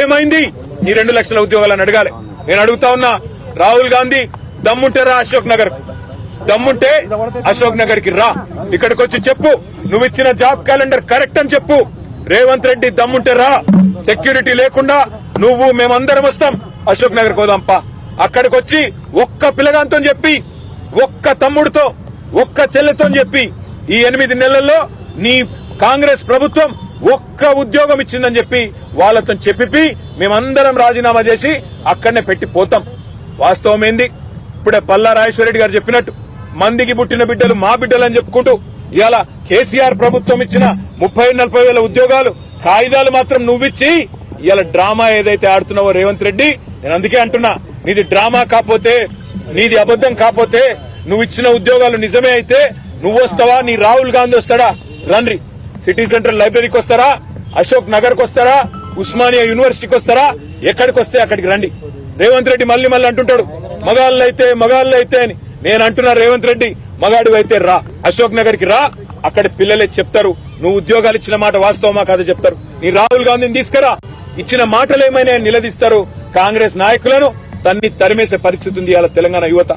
ఏమైంది? ఈ రెండు లక్షల ఉద్యోగాలను అడగాలి. నేను అడుగుతా ఉన్నా రాహుల్ గాంధీ దమ్ముంటే రా అశోక్ నగర్. దమ్ముంటే అశోక్ నగర్కి రా. ఇక్కడికి వచ్చి చెప్పు నువ్వు ఇచ్చిన జాబ్ క్యాలెండర్ కరెక్ట్ అని చెప్పు. రేవంత్ రెడ్డి దమ్ముంటే రా. సెక్యూరిటీ లేకుండా నువ్వు మేమందరం వస్తాం. అశోక్ నగర్ కోదాంపా అక్కడికి వచ్చి ఒక్క పిల్లగాంతో చెప్పి ఒక్క తమ్ముడితో ఒక్క చెల్లెతో చెప్పి ఈ ఎనిమిది నెలల్లో నీ కాంగ్రెస్ ప్రభుత్వం ఒక్క ఉద్యోగం ఇచ్చిందని చెప్పి వాళ్ళతో చెప్పి మేమందరం రాజీనామా చేసి అక్కడనే పెట్టి పోతాం. వాస్తవం ఏంది? ఇప్పుడే పల్లా రాజేశ్వరరెడ్డి గారు చెప్పినట్టు మందికి పుట్టిన బిడ్డలు మా బిడ్డలు అని చెప్పుకుంటూ ఇలా కేసీఆర్ ప్రభుత్వం ఇచ్చిన ముప్పై నలభై వేల ఉద్యోగాలు కాగితాలు మాత్రం నువ్విచ్చి ఇలా డ్రామా ఏదైతే ఆడుతున్నావో రేవంత్ రెడ్డి నేను అందుకే అంటున్నా నీది డ్రామా కాకపోతే నీది అబద్ధం కాకపోతే నువ్వు ఇచ్చిన ఉద్యోగాలు నిజమే అయితే నువ్వు వస్తావా నీ రాహుల్ గాంధీ వస్తాడా? రండి. సిటీ సెంట్రల్ లైబ్రరీకి వస్తారా? అశోక్ నగర్కు వస్తారా? ఉస్మానియా యూనివర్సిటీకి వస్తారా? ఎక్కడికి వస్తే అక్కడికి రండి. రేవంత్ రెడ్డి మళ్ళీ మళ్ళీ అంటుంటాడు మగాళ్ళు అయితే మగాళ్ళు అయితే అని. నేను అంటున్నా రేవంత్ రెడ్డి మగాడు అయితే రా. అశోక్ నగర్కి రా. అక్కడ పిల్లలే చెప్తారు. నువ్వు ఉద్యోగాలు ఇచ్చిన మాట వాస్తవమా కాదు చెప్తారు. నీ రాహుల్ గాంధీని తీసుకురా. ఇచ్చిన మాటలేమైనా నిలదీస్తారు కాంగ్రెస్ నాయకులను? తన్ని తరిమేసే పరిస్థితి ఉంది అలా తెలంగాణ యువత.